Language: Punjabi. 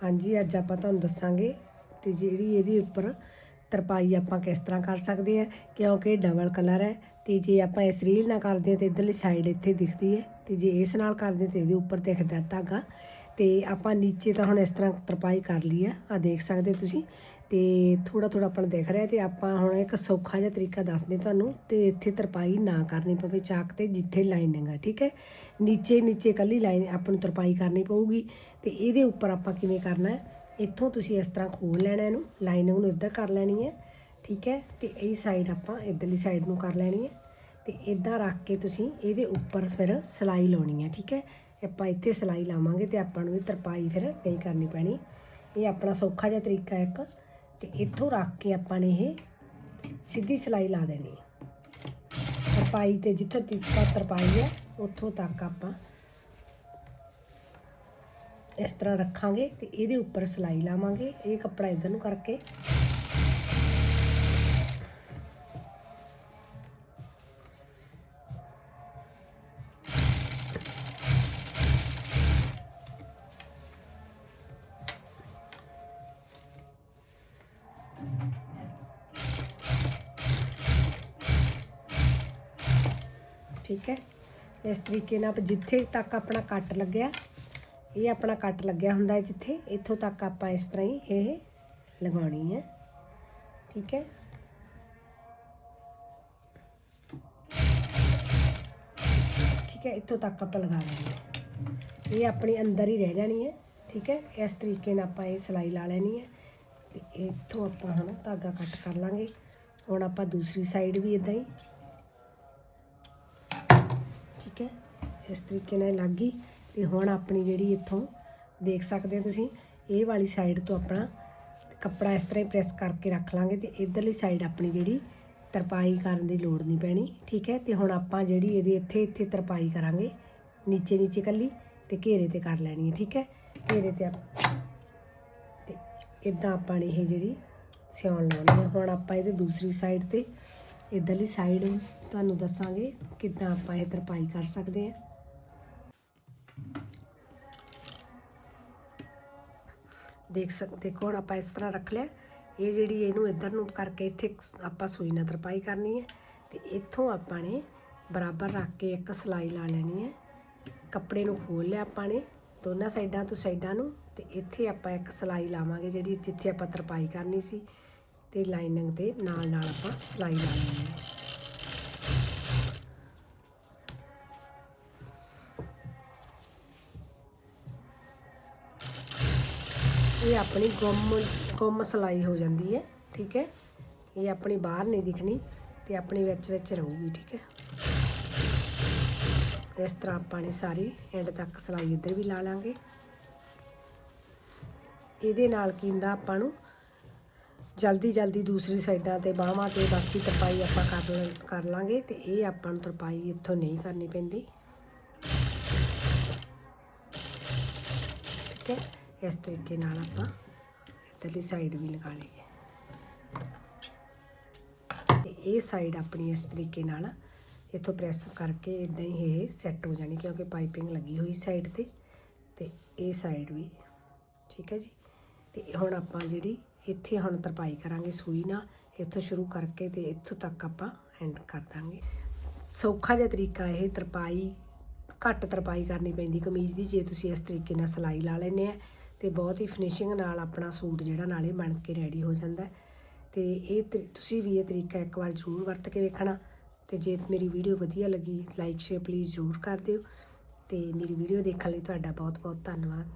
ਹਾਂਜੀ, ਅੱਜ ਆਪਾਂ ਤੁਹਾਨੂੰ ਦੱਸਾਂਗੇ ਤੇ ਜਿਹੜੀ ਇਹਦੇ ਉੱਪਰ ਤਰਪਾਈ ਆਪਾਂ ਕਿਸ ਤਰ੍ਹਾਂ ਕਰ ਸਕਦੇ ਆ ਕਿਉਂਕਿ ਡਬਲ ਕਲਰ ਹੈ ਤੇ ਜੇ ਆਪਾਂ ਇਸ ਰੀਲ ਨਾਲ ਕਰਦੇ ਹਾਂ ਤੇ ਇਧਰਲੀ ਸਾਈਡ ਇੱਥੇ ਦਿਖਦੀ ਹੈ ਤੇ ਜੇ ਇਸ ਨਾਲ ਕਰਦੇ ਤੇ ਇਹਦੇ ਉੱਪਰ ਦਿਖਦਾ ਧਾਗਾ। ਤੇ ਆਪਾਂ ਨੀਚੇ ਤਾਂ ਹੁਣ ਇਸ ਤਰ੍ਹਾਂ ਤਰਪਾਈ ਕਰ ਲਈ ਆ ਆ ਦੇਖ ਸਕਦੇ ਤੁਸੀਂ। ਤੇ ਥੋੜਾ ਥੋੜਾ ਆਪਾਂ ਦੇਖ ਰਿਹਾ ਤੇ ਆਪਾਂ ਹੁਣ ਇੱਕ ਸੌਖਾ ਜਿਹਾ ਤਰੀਕਾ ਦੱਸਦੇ ਤੁਹਾਨੂੰ ਤੇ ਇੱਥੇ ਤਰਪਾਈ ਨਾ ਕਰਨੀ ਪਵੇ ਚਾਕ ਤੇ ਜਿੱਥੇ ਲਾਈਨਿੰਗ ਆ, ਠੀਕ ਹੈ? ਨੀਚੇ ਨੀਚੇ ਕੱਲੀ ਲਾਈਨ ਆਪਾਂ ਨੂੰ ਤਰਪਾਈ ਕਰਨੀ ਪਊਗੀ ਤੇ ਇਹਦੇ ਉੱਪਰ ਆਪਾਂ ਕਿਵੇਂ ਕਰਨਾ ਹੈ? ਇੱਥੋਂ ਤੁਸੀਂ ਇਸ ਤਰ੍ਹਾਂ ਖੋਲ ਲੈਣਾ ਇਹਨੂੰ, ਲਾਈਨਿੰਗ ਨੂੰ ਇੱਧਰ ਕਰ ਲੈਣੀ ਹੈ, ਠੀਕ ਹੈ? ਤੇ ਇਹ ਸਾਈਡ ਆਪਾਂ ਇੱਧਰਲੀ ਸਾਈਡ ਨੂੰ ਕਰ ਲੈਣੀ ਹੈ ਤੇ ਇਦਾਂ ਰੱਖ ਕੇ ਤੁਸੀਂ ਇਹਦੇ ਉੱਪਰ ਫਿਰ ਸਲਾਈ ਲਾਉਣੀ ਹੈ, ਠੀਕ ਹੈ? ਆਪਾਂ ਇੱਥੇ ਸਲਾਈ ਲਾਵਾਂਗੇ ਤੇ ਆਪਾਂ ਨੂੰ ਇਹ ਤਰਪਾਈ ਫਿਰ ਨਹੀਂ ਕਰਨੀ ਪੈਣੀ। ਇਹ ਆਪਣਾ ਸੌਖਾ ਜਿਹਾ ਤਰੀਕਾ ਇੱਕ। ਤੇ ਇੱਥੋਂ ਰੱਖ ਕੇ ਆਪਾਂ ਨੇ ਇਹ ਸਿੱਧੀ ਸਲਾਈ ਲਾ ਦੇਣੀ। ਤਰਪਾਈ ਤੇ ਜਿੱਥੋਂ ਤੱਕ ਤਰਪਾਈ ਹੈ, ਉੱਥੋਂ ਤੱਕ ਆਪਾਂ ਇਸ ਤਰ੍ਹਾਂ ਰੱਖਾਂਗੇ ਤੇ ਇਹਦੇ ਉੱਪਰ ਸਲਾਈ ਲਾਵਾਂਗੇ। ਇਹ ਕੱਪੜਾ ਇਧਰ ਨੂੰ ਕਰਕੇ ਠੀਕ ਹੈ। ਇਸ ਤਰੀਕੇ ਨਾਲ ਆਪਾਂ ਜਿੱਥੇ ਤੱਕ ਆਪਣਾ ਕੱਟ ਲੱਗਿਆ, ਇਹ ਆਪਣਾ ਕੱਟ ਲੱਗਿਆ ਹੁੰਦਾ ਹੈ ਜਿੱਥੇ, ਇੱਥੋਂ ਤੱਕ ਆਪਾਂ ਇਸ ਤਰ੍ਹਾਂ ਹੀ ਇਹ ਲਗਾਉਣੀ ਹੈ। ਠੀਕ ਹੈ। ਠੀਕ ਹੈ, ਇੱਥੋਂ ਤੱਕ ਆਪਾਂ ਲਗਾ ਲੈਣੀ ਇਹ ਆਪਣੀ ਅੰਦਰ ਹੀ ਰਹਿ ਜਾਣੀ ਹੈ। ਠੀਕ ਹੈ, ਇਸ ਤਰੀਕੇ ਨਾਲ ਆਪਾਂ ਇਹ ਸਲਾਈ ਲਾ ਲੈਣੀ ਹੈ। ਤੇ ਇੱਥੋਂ ਆਪਾਂ ਹਨਾ ਧਾਗਾ ਕੱਟ ਕਰ ਲਾਂਗੇ। ਹੁਣ ਆਪਾਂ ਦੂਸਰੀ ਸਾਈਡ ਵੀ ਇਦਾਂ ਹੀ ਠੀਕ ਹੈ, ਇਸ ਤਰੀਕੇ ਨਾਲ ਲੱਗ ਗਈ ਤੇ ਹੁਣ ਆਪਣੀ ਜਿਹੜੀ ਇੱਥੋਂ ਦੇਖ ਸਕਦੇ ਹੋ ਤੁਸੀਂ, ਇਹ ਵਾਲੀ ਸਾਈਡ ਤੋਂ ਆਪਣਾ ਕੱਪੜਾ ਇਸ ਤਰ੍ਹਾਂ ਹੀ ਪ੍ਰੈਸ ਕਰਕੇ ਰੱਖ ਲਾਂਗੇ ਤੇ ਇਧਰਲੀ ਸਾਈਡ ਆਪਣੀ ਜਿਹੜੀ ਤਰਪਾਈ ਕਰਨ ਦੀ ਲੋੜ ਨਹੀਂ ਪੈਣੀ, ਠੀਕ ਹੈ, ਤੇ ਹੁਣ ਆਪਾਂ ਜਿਹੜੀ ਇਹਦੀ ਇੱਥੇ ਇੱਥੇ ਤਰਪਾਈ ਕਰਾਂਗੇ, ਨੀਚੇ ਨੀਚੇ ਕੱਲੀ ਤੇ ਘੇਰੇ ਤੇ ਕਰ ਲੈਣੀ ਹੈ, ਠੀਕ ਹੈ, ਘੇਰੇ ਤੇ ਆਪ- ਤੇ ਇਦਾਂ ਆਪਾਂ ਨੇ ਇਹ ਜਿਹੜੀ ਸਿਉਣ ਲਾਉਣੀ ਹੈ, ਹੁਣ ਆਪਾਂ ਇਹਦੇ ਦੂਸਰੀ ਸਾਈਡ ਤੇ ਇਧਰਲੀ ਸਾਈਡ ਤੁਹਾਨੂੰ ਦੱਸਾਂਗੇ ਕਿੱਦਾਂ ਆਪਾਂ ਇਹ ਤਰਪਾਈ ਕਰ ਸਕਦੇ ਹਾਂ। ਦੇਖ ਸਕ, ਦੇਖੋ ਹੁਣ ਆਪਾਂ ਇਸ ਤਰ੍ਹਾਂ ਰੱਖ ਲਿਆ। ਇਹ ਜਿਹੜੀ ਇਹਨੂੰ ਇੱਧਰ ਨੂੰ ਕਰਕੇ ਇੱਥੇ ਆਪਾਂ ਸੂਈ ਨਾਲ ਤਰਪਾਈ ਕਰਨੀ ਹੈ। ਤੇ ਇੱਥੋਂ ਆਪਾਂ ਨੇ ਬਰਾਬਰ ਰੱਖ ਕੇ ਇੱਕ ਸਲਾਈ ਲਾ ਲੈਣੀ ਹੈ। ਕੱਪੜੇ ਨੂੰ ਖੋਲ ਲਿਆ ਆਪਾਂ ਨੇ ਦੋਨਾਂ ਸਾਈਡਾਂ ਤੋਂ ਸਾਈਡਾਂ ਨੂੰ। ਤੇ ਇੱਥੇ ਆਪਾਂ ਇੱਕ ਸਲਾਈ ਲਾਵਾਂਗੇ ਜਿਹੜੀ ਜਿੱਥੇ ਆਪਾਂ ਤਰਪਾਈ ਕਰਨੀ ਸੀ। ਤੇ ਲਾਈਨਿੰਗ ਦੇ ਨਾਲ ਨਾਲ ਆਪਾਂ ਸਲਾਈ ਲਾ ਲੈਣੀ ਹੈ। ਇਹ ਆਪਣੀ ਗੁੰਮ ਗੁੰਮ ਸਲਾਈ ਹੋ ਜਾਂਦੀ ਹੈ, ਠੀਕ ਹੈ? ਇਹ ਆਪਣੀ ਬਾਹਰ ਨਹੀਂ ਦਿਖਣੀ ਤੇ ਆਪਣੀ ਵਿੱਚ ਵਿੱਚ ਰਹੂਗੀ, ਠੀਕ ਹੈ? ਇਸ ਤਰ੍ਹਾਂ ਆਪਾਂ ਨੇ ਸਾਰੀ ਐਂਡ ਤੱਕ ਸਲਾਈ ਇੱਧਰ ਵੀ ਲਾ ਲਾਂਗੇ। ਇਹਦੇ ਨਾਲ ਕੀ ਹੁੰਦਾ ਆਪਾਂ ਨੂੰ ਜਲਦੀ ਜਲਦੀ ਦੂਸਰੀ ਸਾਈਡਾਂ ਤੇ ਬਾਹਾਂ ਤੇ ਬਾਕੀ ਤਰਪਾਈ ਆਪਾਂ ਕਰ ਲ- ਕਰ ਲਾਂਗੇ ਤੇ ਇਹ ਆਪਾਂ ਨੂੰ ਤਰਪਾਈ ਇੱਥੋਂ ਨਹੀਂ ਕਰਨੀ ਪੈਂਦੀ। ਠੀਕ ਹੈ? ਇਸ ਤਰੀਕੇ ਨਾਲ ਆਪਾਂ ਇੱਧਰਲੀ ਸਾਈਡ ਵੀ ਲਗਾ ਲਈਏ। ਤੇ ਇਹ ਸਾਈਡ ਆਪਣੀ ਇਸ ਤਰੀਕੇ ਨਾਲ ਇੱਥੋਂ ਪ੍ਰੈਸ ਕਰਕੇ ਇਦਾਂ ਹੀ ਇਹ ਸੈੱਟ ਹੋ ਜਾਣੀ ਕਿਉਂਕਿ ਪਾਈਪਿੰਗ ਲੱਗੀ ਹੋਈ ਸਾਈਡ ਤੇ ਤੇ ਇਹ ਸਾਈਡ ਵੀ। ਠੀਕ ਹੈ ਜੀ? ਤੇ ਹੁਣ ਆਪਾਂ ਜਿਹੜੀ ਇੱਥੇ ਹੁਣ ਤਰਪਾਈ ਕਰਾਂਗੇ ਸੂਈ ਨਾਲ ਇੱਥੋਂ ਸ਼ੁਰੂ ਕਰਕੇ ਤੇ ਇੱਥੋਂ ਤੱਕ ਆਪਾਂ ਐਂਡ ਕਰ ਦਾਂਗੇ ਸੌਖਾ ਜਿਹਾ ਤਰੀਕਾ ਇਹ ਤਰਪਾਈ, ਘੱਟ ਤਰਪਾਈ ਕਰਨੀ ਪੈਂਦੀ ਕਮੀਜ਼ ਦੀ, ਜੇ ਤੁਸੀਂ ਇਸ ਤਰੀਕੇ ਨਾਲ ਸਲਾਈ ਲਾ ਲੈਂਦੇ ਆ ਤੇ ਬਹੁਤ ਹੀ ਫਿਨਿਸ਼ਿੰਗ ਨਾਲ ਆਪਣਾ ਸੂਟ ਜਿਹੜਾ ਨਾਲੇ ਬਣ ਕੇ ਰੈਡੀ ਹੋ ਜਾਂਦਾ ਹੈ। ਤੇ ਇਹ ਤਰੀ- ਤੁਸੀਂ ਵੀ ਇਹ ਤਰੀਕਾ ਇੱਕ ਵਾਰ ਜ਼ਰੂਰ ਵਰਤ ਕੇ ਵੇਖਣਾ ਤੇ ਜੇ ਮੇਰੀ ਵੀਡੀਓ ਵਧੀਆ ਲੱਗੀ ਲਾਈਕ ਸ਼ੇਅਰ ਪਲੀਜ਼ ਜ਼ਰੂਰ ਕਰ ਦਿਓ ਤੇ ਮੇਰੀ ਵੀਡੀਓ ਦੇਖਣ ਲਈ ਤੁਹਾਡਾ ਬਹੁਤ ਬਹੁਤ ਧੰਨਵਾਦ